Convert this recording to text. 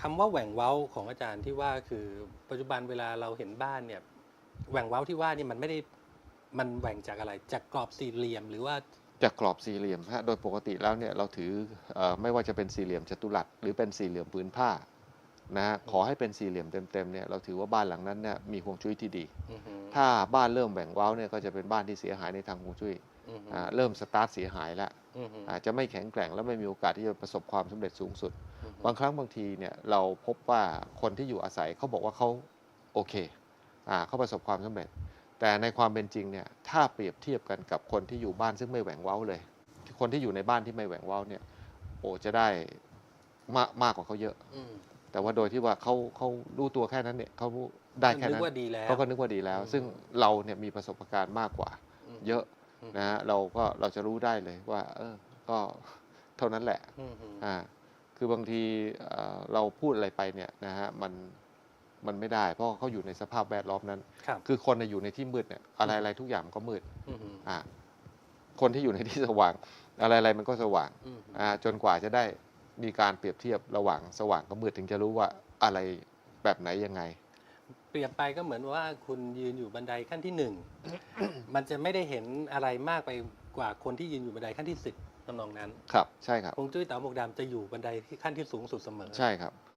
คำว่าแหว่งเว้าของอาจารย์ที่ว่าคือปัจจุบันเวลาเราเห็นบ้านเนี่ยแหว่งเว้าที่ว่านี่มันไม่ได้มันแหว่งจากอะไร จากกรอบสี่เหลี่ยมหรือว่าจากกรอบสี่เหลี่ยมฮะโดยปกติแล้วเนี่ยเราถือเออไม่ว่าจะเป็นสี่เหลี่ยมจัตุรัสหรือเป็นสี่เหลี่ยมพื้นผ้านะฮะขอให้เป็นสี่เหลี่ยมเต็มๆเนี่ยเราถือว่าบ้านหลังนั้นเนี่ยมีฮวงจุ้ยที่ดีอือหือถ้าบ้านเริ่มแบ่งเว้าเนี่ยก็จะเป็นบ้านที่เสียหายในทางฮวงจุ้ยอือหืออ่าเริ่มสตาร์ทเสียหายแล้ว อือหืออาจจะไม่แข็งแกร่งและไม่มีโอกาสที่จะประสบความสำเร็จสูงสุดอือหือบางครั้งบางทีเนี่ยเราพบว่าคนที่อยู่อาศัยเขาบอกว่าเขาโอเคอ่าเขาประสบความสำเร็จ แต่ในความเป็นจริงเนี่ยถ้าเปรียบเทียบกันกับคนที่อยู่บ้านซึ่งไม่แหว่งเว้าเลย คนที่อยู่ในบ้านที่ไม่แหว่งเว้าเนี่ยโอ้จะได้มากมากกว่าเขาเยอะอืมแต่ว่าโดยที่ว่าเขาเขารู้ตัวแค่นั้นเนี่ยเขาได้แค่นึนั้กนว่าดีแล้วเขาก็นึกว่าดีแล้วอืมซึ่งเราเนี่ยมีประสบการณ์มากกว่ามเยอะม นะฮะเราก็เราจะรู้ได้เลยว่า เออ ก็เท่านั้นแหละอือหืออ่าคือบางทีเอ่อเราพูดอะไรไปเนี่ยนะฮะมันมันไม่ได้ เพราะเขาอยู่ในสภาพแวดล้อมนั้นครับคือคนน่ะอยู่ในที่มืดเนี่ยอะไรอะไรทุกอย่างมันก็มืดอือหืออ่าคนที่อยู่ในที่สว่าง อะไรอะไรมันก็สว่างอือหืออ่าจนกว่าจะได้มีการเปรียบเทียบระหว่างสว่างกับมืดถึงจะรู้ว่าอะไรแบบไหนยังไง เปรียบไปก็เหมือนว่าคุณยืนอยู่บันไดขั้นที่หนึ่ง มันจะไม่ได้เห็นอะไรมากไปกว่าคนที่ยืนอยู่บันไดขั้นที่สิบทำนองนั้นครับ ใช่ครับ ฮวงจุ้ยเต๋าหมวกดำจะอยู่บันไดที่ขั้นที่สูงสุดเสมอ ใช่ครับ